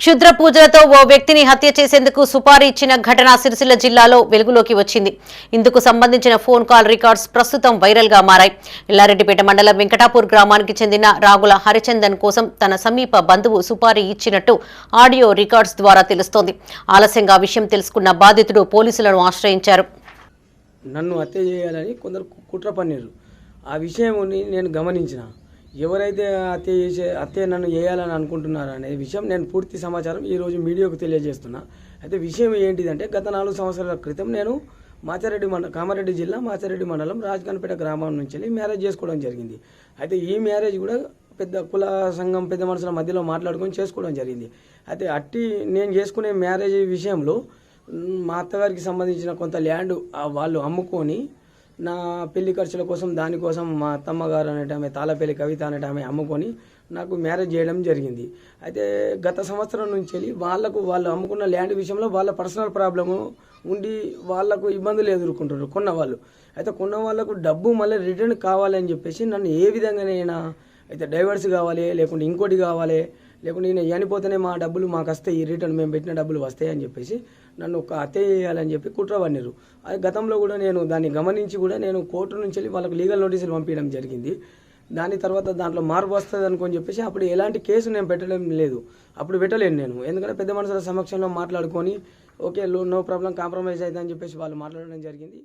క్షుద్ర పూజలతో ఓ వ్యక్తిని హత్య చేసేందుకు సుపారీ ఇచ్చిన ఘటన సిరిసిల్ల జిల్లాలో వెలుగులోకి వచ్చింది. ఇందుకు సంబంధించిన ఫోన్ కాల్ రికార్డ్స్ ప్రస్తుతం వైరల్గా మారాయి. ఎల్లారెడ్డిపేట మండలం వెంకటాపూర్ గ్రామానికి చెందిన రాగుల హరిచందన్ కోసం తన సమీప బంధువు సుపారీ ఇచ్చినట్టు ఆడియో రికార్డ్స్ ద్వారా తెలుస్తోంది. ఆలస్యంగా విషయం తెలుసుకున్న బాధితుడు పోలీసులను ఆశ్రయించారు. నన్ను హత్య చేయాలని కొందరు కుట్ర పన్నారు ఆ విషయం నేను గమనించిన. ఎవరైతే హత్య చేసే హత్య నన్ను చేయాలని అనుకుంటున్నారు అనే విషయం నేను పూర్తి సమాచారం ఈరోజు మీడియాకు తెలియజేస్తున్నా. అయితే విషయం ఏంటిదంటే గత నాలుగు సంవత్సరాల క్రితం నేను మాచారెడ్డి మండ కామారెడ్డి జిల్లా మాచారెడ్డి మండలం రాజకాన్పేట గ్రామం నుంచి వెళ్ళి మ్యారేజ్ చేసుకోవడం జరిగింది. అయితే ఈ మ్యారేజ్ కూడా పెద్ద కుల సంఘం పెద్ద మనుషుల మధ్యలో మాట్లాడుకొని చేసుకోవడం జరిగింది. అయితే అట్టి నేను చేసుకునే మ్యారేజ్ విషయంలో మా అత్తగారికి సంబంధించిన కొంత ల్యాండ్ వాళ్ళు అమ్ముకొని నా పెళ్ళి ఖర్చుల కోసం దానికోసం మా అత్తమ్మ గారు అనేట ఆమె తాళపల్లి కవిత అనేట ఆమె అమ్ముకొని నాకు మ్యారేజ్ చేయడం జరిగింది. అయితే గత సంవత్సరం నుంచి వెళ్ళి వాళ్ళకు వాళ్ళు అమ్ముకున్న ల్యాండ్ విషయంలో వాళ్ళ పర్సనల్ ప్రాబ్లము ఉండి వాళ్ళకు ఇబ్బందులు ఎదుర్కొంటారు కొన్న వాళ్ళు అయితే కొన్న వాళ్ళకు డబ్బు మళ్ళీ రిటర్న్ కావాలని చెప్పేసి నన్ను ఏ విధంగానైనా అయితే డైవర్స్ కావాలి లేకుంటే ఇంకోటి కావాలి లేకుంటే నేను చనిపోతేనే మా డబ్బులు మాకు వస్తాయి రిటర్న్ మేము పెట్టిన డబ్బులు వస్తాయి అని చెప్పేసి నన్ను ఒక హత్య చేయాలని చెప్పి కుట్ర పన్నారు అది గతంలో కూడా నేను దాన్ని గమనించి కూడా నేను కోర్టు నుంచి వెళ్ళి వాళ్ళకి లీగల్ నోటీసులు పంపించడం జరిగింది. దాని తర్వాత దాంట్లో మార్పు వస్తుంది అనుకొని చెప్పేసి అప్పుడు ఎలాంటి కేసు నేను పెట్టడం లేదు. అప్పుడు పెట్టలేను నేను. ఎందుకంటే పెద్ద మనుషుల సమక్షంలో మాట్లాడుకొని ఓకే నో ప్రాబ్లం కాంప్రమైజ్ అవుతుందని చెప్పేసి వాళ్ళు మాట్లాడడం జరిగింది.